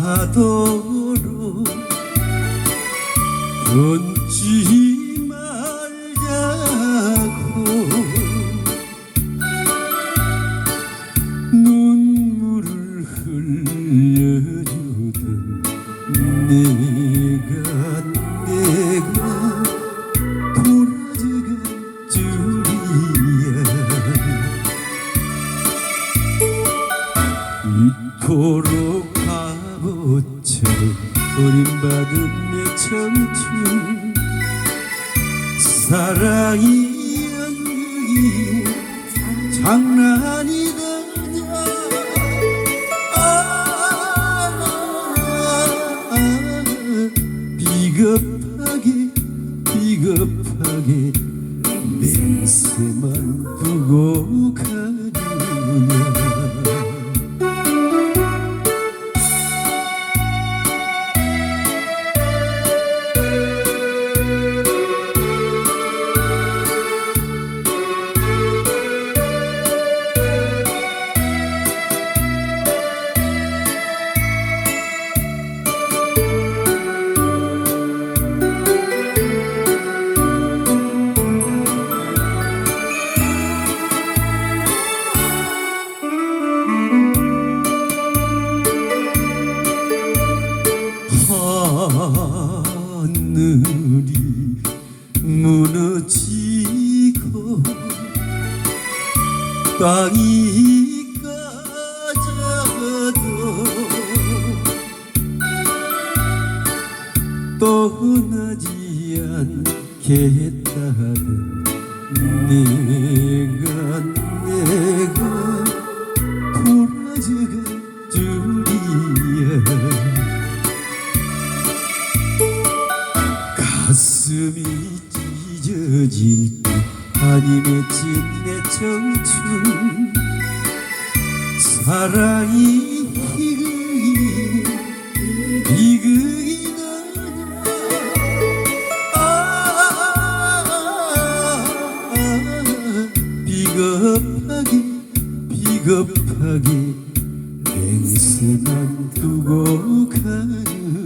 파도로 던지 말자고. 눈물을 흘려주던 내가 내가 돌아져갈 줄이야. 이토록 바보처럼 버림받은 내 청춘. 사랑이 연극이 장난이더냐? 아, 비겁하게 비겁하게 맹세만 두고 가 하늘이 무너지고 땅이 까져도 떠나지 않겠다는 내가 내가 돌아져갈 가슴이 찢어질 듯 한이 맺힌 내 청춘 사랑이 희극이 비극이 아, 비겁하게 비겁하게 맹세만 두고 가는